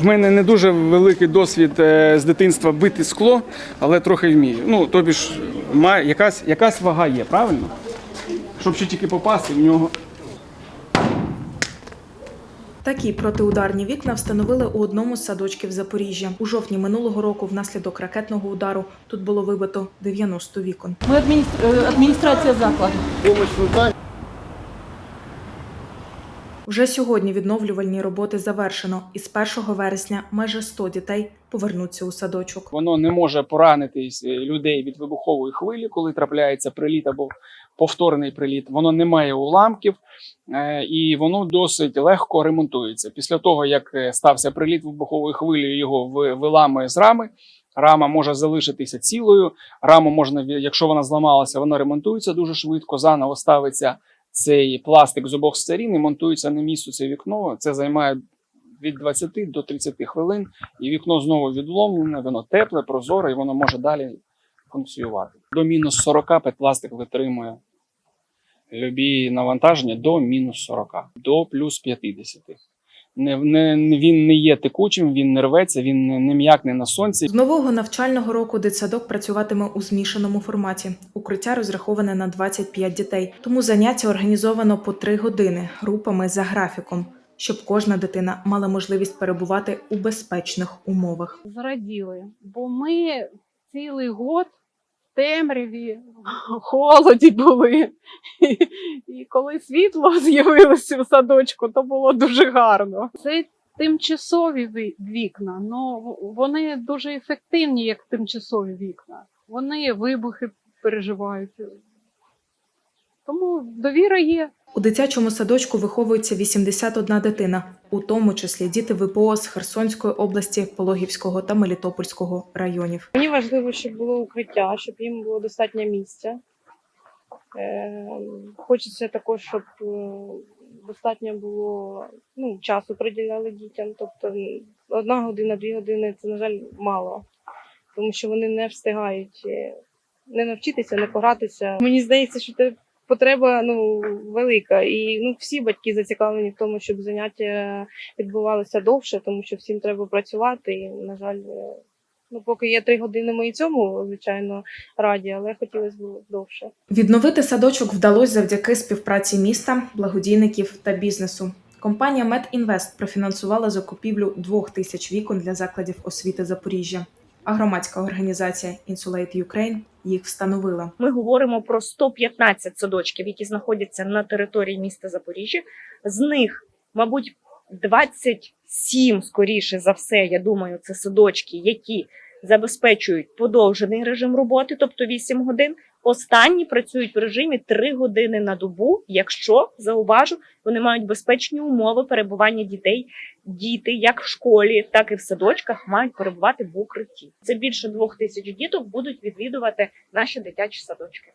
В мене не дуже великий досвід е, з дитинства бити скло, але трохи вмію. Ну, тобі ж має якась, якась вага є, правильно? Щоб ще тільки попасти в нього. Такі протиударні вікна встановили у одному з садочків Запоріжжя. У жовтні минулого року внаслідок ракетного удару тут було вибито 90 вікон. Ми адміністр... е, адміністрація закладу. Вже сьогодні відновлювальні роботи завершено, і з 1 вересня майже 100 дітей повернуться у садочок. Воно не може поранити е, людей від вибухової хвилі, коли трапляється приліт або повторний приліт. Воно не має уламків е, і воно досить легко ремонтується. Після того, як е, стався приліт вибухової хвилі, його виламує з рами. Рама може залишитися цілою. Раму можна, якщо вона зламалася, вона ремонтується дуже швидко. Заново ставиться цей пластик з обох сторін і монтується на місце це вікно. Це займає від 20 до 30 хвилин, і вікно знову відломлене, воно тепле, прозоре, і воно може далі функціювати. До мінус 40 пластик витримує любі навантаження до мінус 40, до плюс 50. Не, не, він не є текучим, він не рветься, він не, не м'якне на сонці. З нового навчального року дитсадок працюватиме у змішаному форматі. Укриття розраховане на 25 дітей, тому заняття організовано по 3 години групами за графіком, щоб кожна дитина мала можливість перебувати у безпечних умовах. Зраділи, бо ми цілий год темряві, холоді були. І, і коли світло з'явилося в садочку, то було дуже гарно. Це тимчасові вікна, ну вони дуже ефективні, як тимчасові вікна. Вони вибухи переживають. Тому довіра є. У дитячому садочку виховується 81 дитина, у тому числі діти ВПО з Херсонської області, Пологівського та Мелітопольського районів. Мені важливо, щоб було укриття, щоб їм було достатньо місця. Е, хочеться також, щоб е, достатньо було ну, часу приділяли дітям. Тобто одна година, дві години це, на жаль, мало, тому що вони не встигають е, не навчитися, не погратися. Мені здається, що це потреба ну, велика. І ну, всі батьки зацікавлені в тому, щоб заняття відбувалося довше, тому що всім треба працювати. І, на жаль, е, Ну, поки є три години, ми і цьому, звичайно, раді, але хотілося б довше. Відновити садочок вдалося завдяки співпраці міста, благодійників та бізнесу. Компанія «Медінвест» профінансувала закупівлю двох тисяч вікон для закладів освіти Запоріжжя. А громадська організація Insulate Ukraine їх встановила. Ми говоримо про 115 садочків, які знаходяться на території міста Запоріжжя. З них, мабуть, 27, скоріше за все, я думаю, це садочки, які забезпечують подовжений режим роботи, тобто 8 годин. Останні працюють в режимі 3 години на добу, якщо зауважу, вони мають безпечні умови перебування дітей. Діти, як в школі, так і в садочках, мають перебувати в укритті. Це більше двох тисяч діток будуть відвідувати наші дитячі садочки.